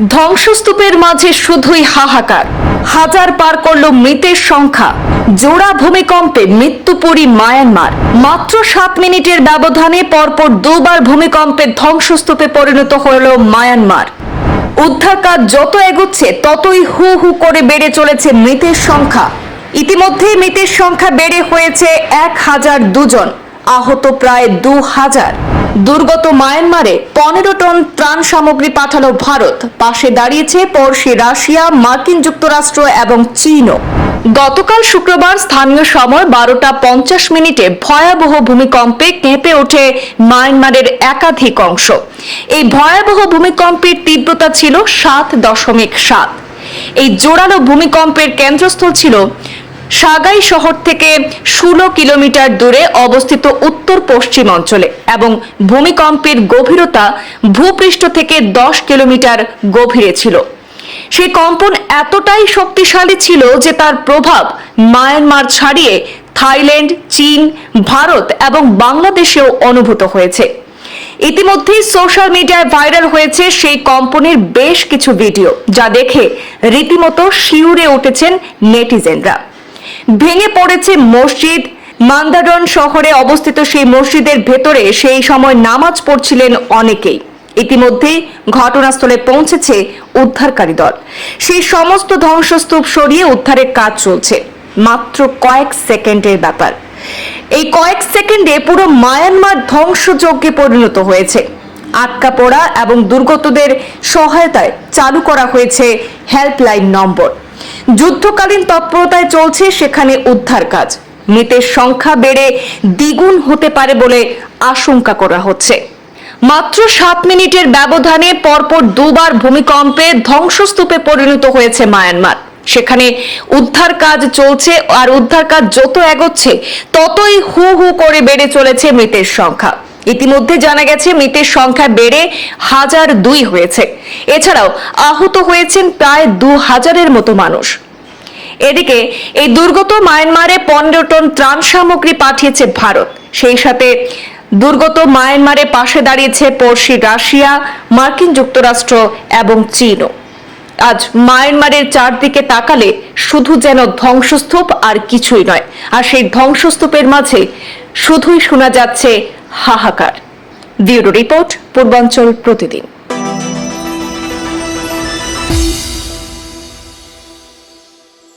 ধ্বংসস্তূপের মাঝে শুধুই হাহাকার। হাজার পার করল মৃতের সংখ্যা। জোড়া ভূমিকম্পে মৃত্যুপুরী মায়ানমার। মাত্র সাত মিনিটের ব্যবধানে পরপর দুবার ভূমিকম্পে ধ্বংসস্তূপে পরিণত হল মায়ানমার। উদ্ধার কাজ যত এগোচ্ছে, ততই হু হু করে বেড়ে চলেছে মৃতের সংখ্যা। ইতিমধ্যে মৃতের সংখ্যা বেড়ে হয়েছে এক হাজার দুজন। আহত প্রায় দু হাজার। দুর্গত মায়ানমারে পনেরো টন ত্রাণ সামগ্রী পাঠালো ভারত। পাশে দাঁড়িয়েছে পড়শি রাশিয়া, মার্কিন যুক্তরাষ্ট্র এবং চীনও। গতকাল শুক্রবার স্থানীয় সময় বারোটা পঞ্চাশ মিনিটে ভয়াবহ ভূমিকম্পে কেঁপে ওঠে মায়ানমারের একাধিক অংশ। এই ভয়াবহ ভূমিকম্পের তীব্রতা ছিল সাত দশমিক সাত। এই জোরালো ভূমিকম্পের কেন্দ্রস্থল ছিল সাগাই শহর থেকে ষোলো কিলোমিটার দূরে অবস্থিত উত্তর পশ্চিম অঞ্চলে এবং ভূমিকম্পের গভীরতা ভূপৃষ্ঠ থেকে দশ কিলোমিটার গভীরে ছিল। সেই কম্পন এতটাই শক্তিশালী ছিল যে তার প্রভাব মায়ানমার ছাড়িয়ে থাইল্যান্ড, চীন, ভারত এবং বাংলাদেশেও অনুভূত হয়েছে। ইতিমধ্যেই সোশ্যাল মিডিয়ায় ভাইরাল হয়েছে সেই কম্পনের বেশ কিছু ভিডিও, যা দেখে রীতিমতো শিউরে উঠেছেন নেটিজেনরা। ভেঙে পড়েছে মসজিদ। মান্দারন শহরে অবস্থিত সেই মসজিদের ভেতরে সেই সময় নামাজ পড়ছিলেন অনেকেই। ইতিমধ্যেই ঘটনাস্থলে পৌঁছেছে উদ্ধারকারী দল। সেই সমস্ত ধ্বংসস্তূপ সরিয়ে উদ্ধারের কাজ চলছে। মাত্র কয়েক সেকেন্ডের ব্যাপার। এই কয়েক সেকেন্ডে পুরো মায়ানমার ধ্বংসযজ্ঞে পরিণত হয়েছে। আটকা পড়া এবং দুর্গতদের সহায়তায় চালু করা হয়েছে হেল্পলাইন নম্বর। যুদ্ধকালীন তৎপরতায় চলছে সেখানে উদ্ধার কাজ মৃতের সংখ্যা বেড়ে দ্বিগুণ হতে পারে বলে আশঙ্কা করা হচ্ছে। মাত্র সাত মিনিটের ব্যবধানে পরপর দুবার ভূমিকম্পে ধ্বংসস্তূপে পরিণত হয়েছে মায়ানমার। সেখানে উদ্ধার কাজ চলছে আর উদ্ধার কাজ যত এগোচ্ছে, ততই হু হু করে বেড়ে চলেছে মৃতের সংখ্যা। ইতিমধ্যে জানা গেছে, মৃতের সংখ্যা বেড়ে হাজার দুই হয়েছে। এছাড়াও আহত হয়েছেন প্রায় দু হাজারের মতো মানুষ। এদিকে, এই দুর্গত মায়ানমারে পনেরো টন ত্রাণ সামগ্রী পাঠিয়েছে ভারত। সেই সাথে দুর্গত মায়ানমারে পাশে দাঁড়িয়েছে পড়শি রাশিয়া, মার্কিন যুক্তরাষ্ট্র এবং চীনও। আজ মায়ানমারের চারদিকে তাকালে শুধু যেন ধ্বংসস্তূপ আর কিছুই নয়। আর সেই ধ্বংসস্তূপের মাঝে শুধুই শোনা যাচ্ছে হাহাকার। ব্যুরো রিপোর্ট পূর্বাঞ্চল প্রতিদিন।